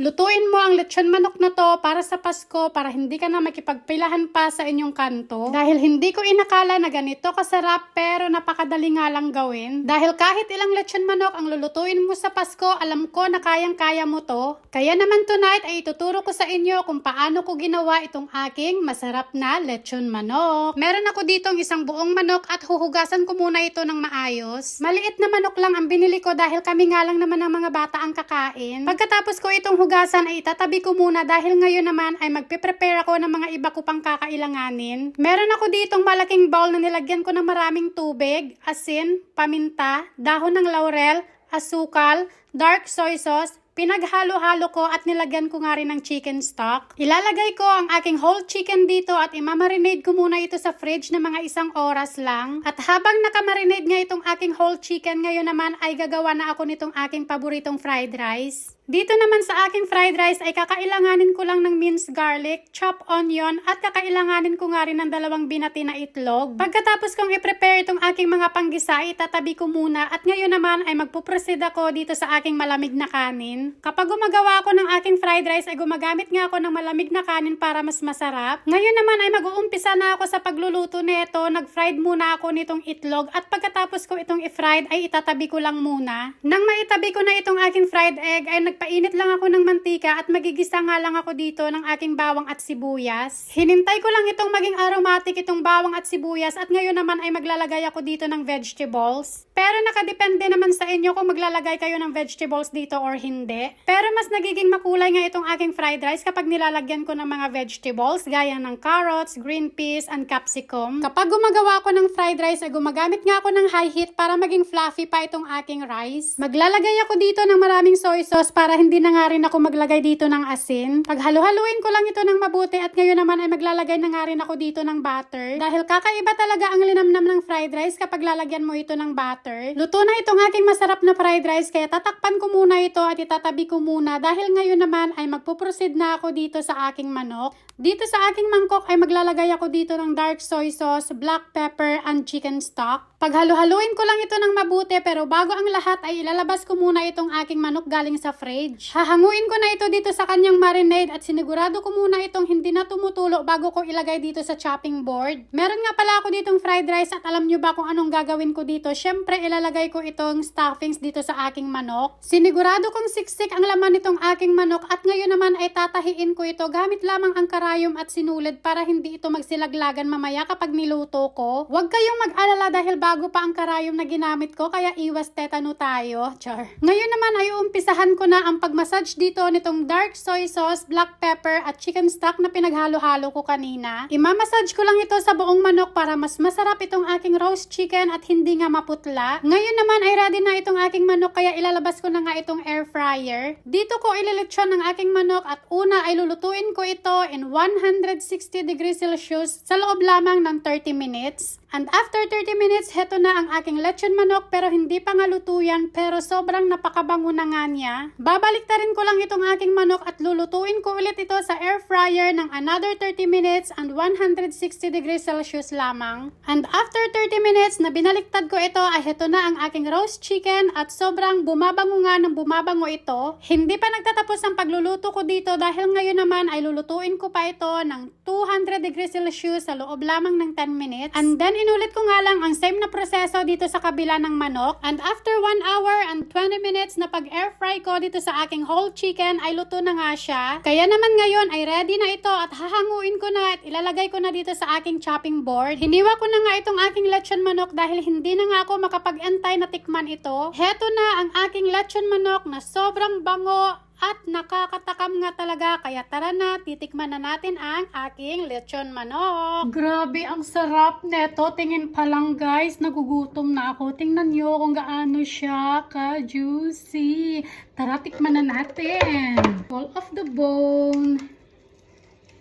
Lutuin mo ang lechon manok na to para sa Pasko para hindi ka na makipagpilahan pa sa inyong kanto. Dahil hindi ko inakala na ganito kasarap pero napakadali nga lang gawin. Dahil kahit ilang lechon manok ang lulutuin mo sa Pasko, alam ko na kayang-kaya mo to. Kaya naman tonight ay ituturo ko sa inyo kung paano ko ginawa itong aking masarap na lechon manok. Meron ako ditong isang buong manok at huhugasan ko muna ito ng maayos. Maliit na manok lang ang binili ko dahil kami nga lang naman ng mga bata ang kakain. Pagkatapos ko itong hugasan ay itatabi ko muna dahil ngayon naman ay magpe-prepare ako ng mga iba ko pang kakailanganin. Meron ako ditong malaking bowl na nilagyan ko ng maraming tubig, asin, paminta, dahon ng laurel, asukal, dark soy sauce, Pinaghalo-halo ko at nilagyan ko nga rin ng chicken stock. Ilalagay ko ang aking whole chicken dito at imamarinade ko muna ito sa fridge na mga isang oras lang. At habang nakamarinade nga itong aking whole chicken, ngayon naman ay gagawa na ako nitong aking paboritong fried rice. Dito naman sa aking fried rice ay kakailanganin ko lang ng minced garlic, chopped onion at kakailanganin ko nga rin ng dalawang binati na itlog. Pagkatapos kong i-prepare itong aking mga panggisa, itatabi ko muna at ngayon naman ay magpuproceed ako dito sa aking malamig na kanin. Kapag gumagawa ako ng aking fried rice ay gumagamit nga ako ng malamig na kanin para mas masarap. Ngayon naman ay mag-uumpisa na ako sa pagluluto nito. Nag-fried muna ako nitong itlog at pagkatapos ko itong i-fried ay itatabi ko lang muna. Nang maitabi ko na itong aking fried egg ay nagpainit lang ako ng mantika at magigisa nga lang ako dito ng aking bawang at sibuyas. Hinintay ko lang itong maging aromatic itong bawang at sibuyas at ngayon naman ay maglalagay ako dito ng vegetables. Pero nakadepende naman sa inyo kung maglalagay kayo ng vegetables dito or hindi. Pero mas nagiging makulay nga itong aking fried rice kapag nilalagyan ko ng mga vegetables gaya ng carrots, green peas, and capsicum. Kapag gumagawa ko ng fried rice ay gumagamit nga ako ng high heat para maging fluffy pa itong aking rice. Maglalagay ako dito ng maraming soy sauce para hindi na nga rin ako maglagay dito ng asin. Paghalo-haluin ko lang ito ng mabuti at ngayon naman ay maglalagay na nga rin ako dito ng butter. Dahil kakaiba talaga ang linamnam ng fried rice kapag lalagyan mo ito ng butter. Luto na itong aking masarap na fried rice kaya tatakpan ko muna ito at itatabi ko muna dahil ngayon naman ay magpuproceed na ako dito sa aking manok. Dito sa aking mangkok ay maglalagay ako dito ng dark soy sauce, black pepper, and chicken stock. Paghalo-haluin ko lang ito ng mabuti pero bago ang lahat ay ilalabas ko muna itong aking manok galing sa fridge. Hahanguin ko na ito dito sa kanyang marinade at sinigurado ko muna itong hindi na tumutulo bago ko ilagay dito sa chopping board. Meron nga pala ako ditong fried rice at alam nyo ba kung anong gagawin ko dito? Syempre ilalagay ko itong stuffings dito sa aking manok. Sinigurado kong siksik ang laman nitong aking manok at ngayon naman ay tatahiin ko ito gamit lamang ang karayom at sinulid para hindi ito magsilaglagan mamaya kapag niluto ko. Huwag kayong mag-alala dahil bago pa ang karayom na ginamit ko kaya iwas tetano tayo. Char. Ngayon naman ay uumpisahan ko na ang pagmassage dito nitong dark soy sauce, black pepper at chicken stock na pinaghalo-halo ko kanina. Imamassage ko lang ito sa buong manok para mas masarap itong aking roast chicken at hindi nga maputla. Ngayon naman ay ready na itong aking manok kaya ilalabas ko na nga itong air fryer. Dito ko ililitsyon ng aking manok at una ay lulutuin ko ito in 160 degrees Celsius sa loob lamang ng 30 minutes. And after 30 minutes, heto na ang aking lechon manok pero hindi pa nga luto pero sobrang napakabango na nga niya. Babaliktarin ko lang itong aking manok at lulutuin ko ulit ito sa air fryer ng another 30 minutes and 160 degrees Celsius lamang. And after 30 minutes na binaliktad ko ito ay heto na ang aking roast chicken at sobrang bumabango nga ng bumabango ito. Hindi pa nagtatapos ang pagluluto ko dito dahil ngayon naman ay lulutuin ko pa ito ng 200 degrees Celsius sa loob lamang ng 10 minutes. And then inulit ko nga lang ang same na proseso dito sa kabila ng manok. And after 1 hour and 20 minutes na pag-air fry ko dito sa aking whole chicken ay luto na nga siya. Kaya naman ngayon ay ready na ito at hahanguin ko na at ilalagay ko na dito sa aking chopping board. Hiniwa ko na nga itong aking lechon manok dahil hindi na nga ako makapag-antay na tikman ito. Heto na ang aking lechon manok na sobrang bango at nakakatakam nga talaga. Kaya tara na, titikman na natin ang aking lechon manok. Grabe, ang sarap neto. Tingin pa lang guys, nagugutom na ako. Tingnan nyo kung gaano siya ka-juicy. Tara, tikman na natin. All of the bone.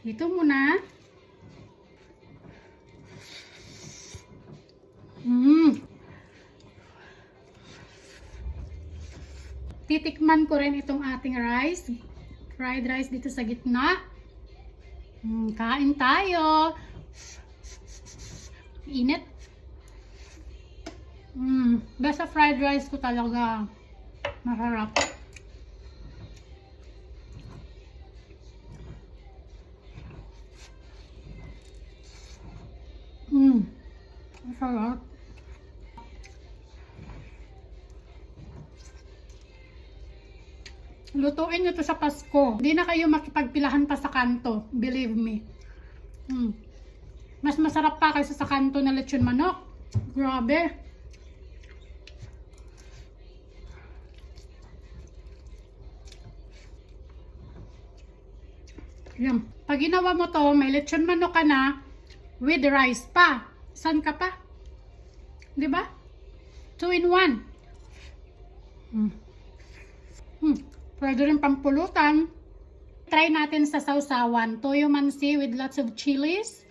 Ito muna. Titikman ko rin itong ating rice. Fried rice dito sa gitna. Mm, kain tayo. Init. Mm, basta fried rice ko talaga. Masarap. Lutuin nyo to sa Pasko. Hindi na kayo makipagpilahan pa sa kanto. Believe me. Hmm. Mas masarap pa kaysa sa kanto na lechon manok. Grabe. Yan. Pag ginawa mo to, may lechon manok ka na with rice pa. San ka pa? 'Di ba? Two in one. Hmm. Hmm. Pwede rin pampulutan. Try natin sa sausawan. Toyo mansi with lots of chilies.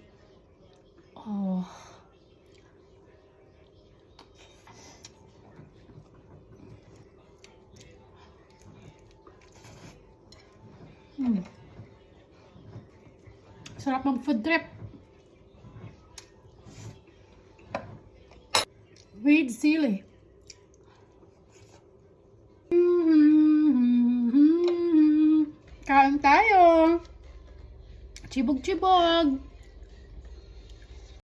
Oh. Hmm. Sarap mag food trip. With sili. Kain tayo. Chibog-chibog.